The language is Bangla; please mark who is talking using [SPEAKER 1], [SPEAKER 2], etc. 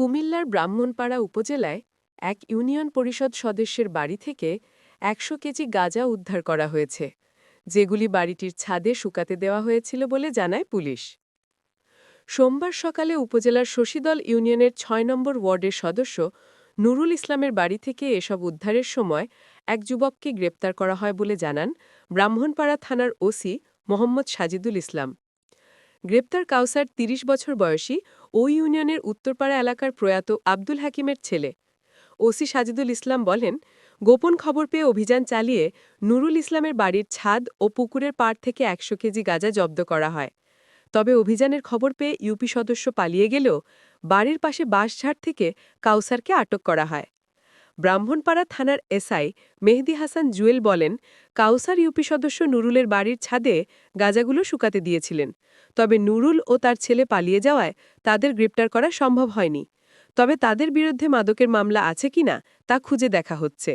[SPEAKER 1] কুমিল্লার ব্রাহ্মণপাড়া উপজেলায় এক ইউনিয়ন পরিষদ সদস্যের বাড়ি থেকে একশো কেজি গাঁজা উদ্ধার করা হয়েছে, যেগুলি বাড়িটির ছাদে শুকাতে দেওয়া হয়েছিল বলে জানায় পুলিশ। সোমবার সকালে উপজেলার শশীদল ইউনিয়নের ছয় নম্বর ওয়ার্ডের সদস্য নুরুল ইসলামের বাড়ি থেকে এসব উদ্ধারের সময় এক যুবককে গ্রেপ্তার করা হয় বলে জানান ব্রাহ্মণপাড়া থানার ওসি মোহাম্মদ সাজিদুল ইসলাম। গ্রেপ্তার কাউসার ৩০ বছর বয়সী ওই ইউনিয়নের উত্তরপাড়া এলাকার প্রয়াত আব্দুল হাকিমের ছেলে। ওসি সাজিদুল ইসলাম বলেন, গোপন খবর পেয়ে অভিযান চালিয়ে নুরুল ইসলামের বাড়ির ছাদ ও পুকুরের পাড় থেকে একশো কেজি গাঁজা জব্দ করা হয়। তবে অভিযানের খবর পেয়ে ইউপি সদস্য পালিয়ে গেলেও বাড়ির পাশে বাঁশঝাড় থেকে কাউসারকে আটক করা হয়। ব্রাহ্মণপাড়া থানার এসআই মেহেদি হাসান জুয়েল বলেন, কাউসার ইউপি সদস্য নুরুলের বাড়ির ছাদে গাজাগুলো শুকাতে দিয়েছিলেন। তবে নুরুল ও তার ছেলে পালিয়ে যাওয়ায় তাদের গ্রেপ্তার করা সম্ভব হয়নি। তবে তাদের বিরুদ্ধে মাদকের মামলা আছে কিনা তা খুঁজে দেখা হচ্ছে।